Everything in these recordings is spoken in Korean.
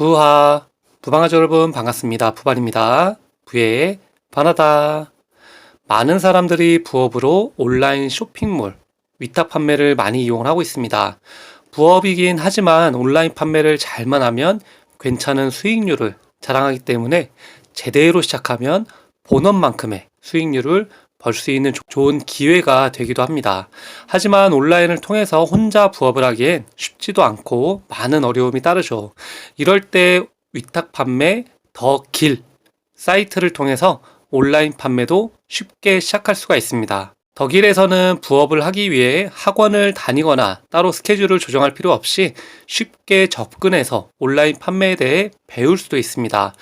부하, 부방아지 여러분 반갑습니다. 부발입니다. 부의 바나다. 많은 사람들이 부업으로 온라인 쇼핑몰, 위탁 판매를 많이 이용하고 있습니다. 부업이긴 하지만 온라인 판매를 잘만 하면 괜찮은 수익률을 자랑하기 때문에 제대로 시작하면 본업만큼의 수익률을 벌 수 있는 조- 좋은 기회가 되기도 합니다. 하지만 온라인을 통해서 혼자 부업을 하기엔 쉽지도 않고 많은 어려움이 따르죠. 이럴 때 위탁 판매 더 길 사이트를 통해서 온라인 판매도 쉽게 시작할 수가 있습니다. 덕일에서는 부업을 하기 위해 학원을 다니거나 따로 스케줄을 조정할 필요 없이 쉽게 접근해서 온라인 판매에 대해 배울 수도 있습니다.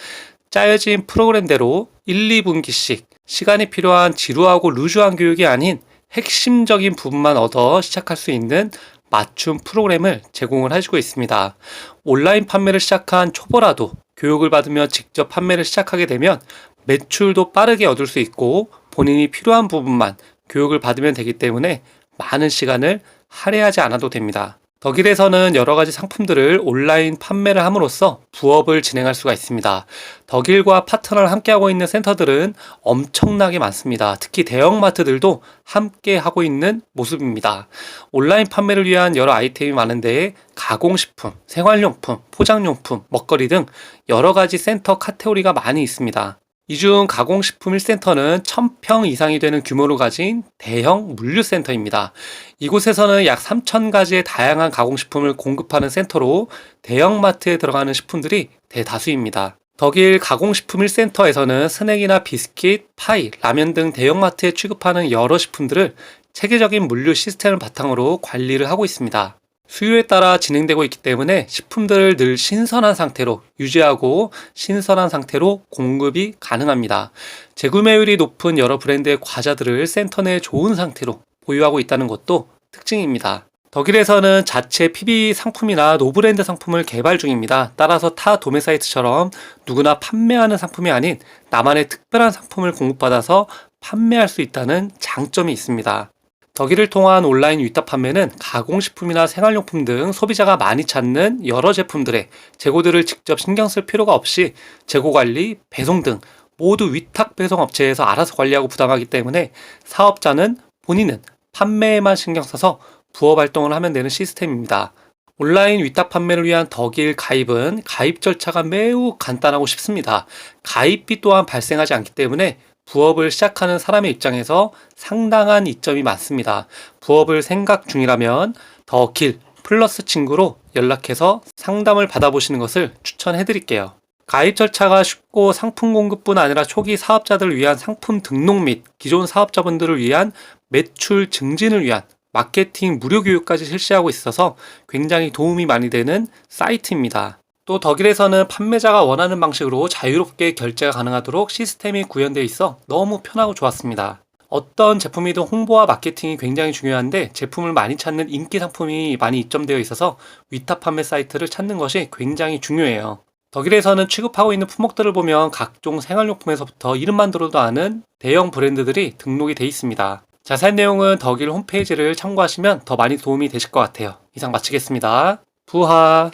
짜여진 프로그램대로 1, 2분기씩 시간이 필요한 지루하고 루즈한 교육이 아닌 핵심적인 부분만 얻어 시작할 수 있는 맞춤 프로그램을 제공을 해주고 있습니다. 온라인 판매를 시작한 초보라도 교육을 받으며 직접 판매를 시작하게 되면 매출도 빠르게 얻을 수 있고 본인이 필요한 부분만 교육을 받으면 되기 때문에 많은 시간을 할애하지 않아도 됩니다. 덕일에서는 여러 가지 상품들을 온라인 판매를 함으로써 부업을 진행할 수가 있습니다. 덕일과 파트너를 함께하고 있는 센터들은 엄청나게 많습니다. 특히 대형마트들도 함께 하고 있는 모습입니다. 온라인 판매를 위한 여러 아이템이 많은데 가공식품, 생활용품, 포장용품, 먹거리 등 여러 가지 센터 카테고리가 많이 있습니다. 이 중 가공식품 1센터는 1000평 이상이 되는 규모를 가진 대형 물류센터입니다. 이곳에서는 약 3,000가지의 다양한 가공식품을 공급하는 센터로 대형마트에 들어가는 식품들이 대다수입니다. 덕일 가공식품 1센터에서는 스낵이나 비스킷, 파이, 라면 등 대형마트에 취급하는 여러 식품들을 체계적인 물류 시스템을 바탕으로 관리를 하고 있습니다. 수요에 따라 진행되고 있기 때문에 식품들을 늘 신선한 상태로 유지하고 신선한 상태로 공급이 가능합니다. 재구매율이 높은 여러 브랜드의 과자들을 센터 내에 좋은 상태로 보유하고 있다는 것도 특징입니다. 덕일에서는 자체 PB 상품이나 노브랜드 상품을 개발 중입니다. 따라서 타 도매 사이트처럼 누구나 판매하는 상품이 아닌 나만의 특별한 상품을 공급받아서 판매할 수 있다는 장점이 있습니다. 덕일을 통한 온라인 위탁 판매는 가공식품이나 생활용품 등 소비자가 많이 찾는 여러 제품들의 재고들을 직접 신경 쓸 필요가 없이 재고 관리, 배송 등 모두 위탁 배송 업체에서 알아서 관리하고 부담하기 때문에 사업자는 본인은 판매에만 신경 써서 부업 활동을 하면 되는 시스템입니다. 온라인 위탁 판매를 위한 덕일 가입은 가입 절차가 매우 간단하고 쉽습니다. 가입비 또한 발생하지 않기 때문에 부업을 시작하는 사람의 입장에서 상당한 이점이 많습니다. 부업을 생각 중이라면 더길 플러스 친구로 연락해서 상담을 받아보시는 것을 추천해 드릴게요. 가입 절차가 쉽고 상품 공급뿐 아니라 초기 사업자들을 위한 상품 등록 및 기존 사업자분들을 위한 매출 증진을 위한 마케팅 무료 교육까지 실시하고 있어서 굉장히 도움이 많이 되는 사이트입니다. 또 덕일에서는 판매자가 원하는 방식으로 자유롭게 결제가 가능하도록 시스템이 구현되어 있어 너무 편하고 좋았습니다. 어떤 제품이든 홍보와 마케팅이 굉장히 중요한데 제품을 많이 찾는 인기 상품이 많이 입점되어 있어서 위탁 판매 사이트를 찾는 것이 굉장히 중요해요. 덕일에서는 취급하고 있는 품목들을 보면 각종 생활용품에서부터 이름만 들어도 아는 대형 브랜드들이 등록이 돼 있습니다. 자세한 내용은 덕일 홈페이지를 참고하시면 더 많이 도움이 되실 것 같아요. 이상 마치겠습니다. 부하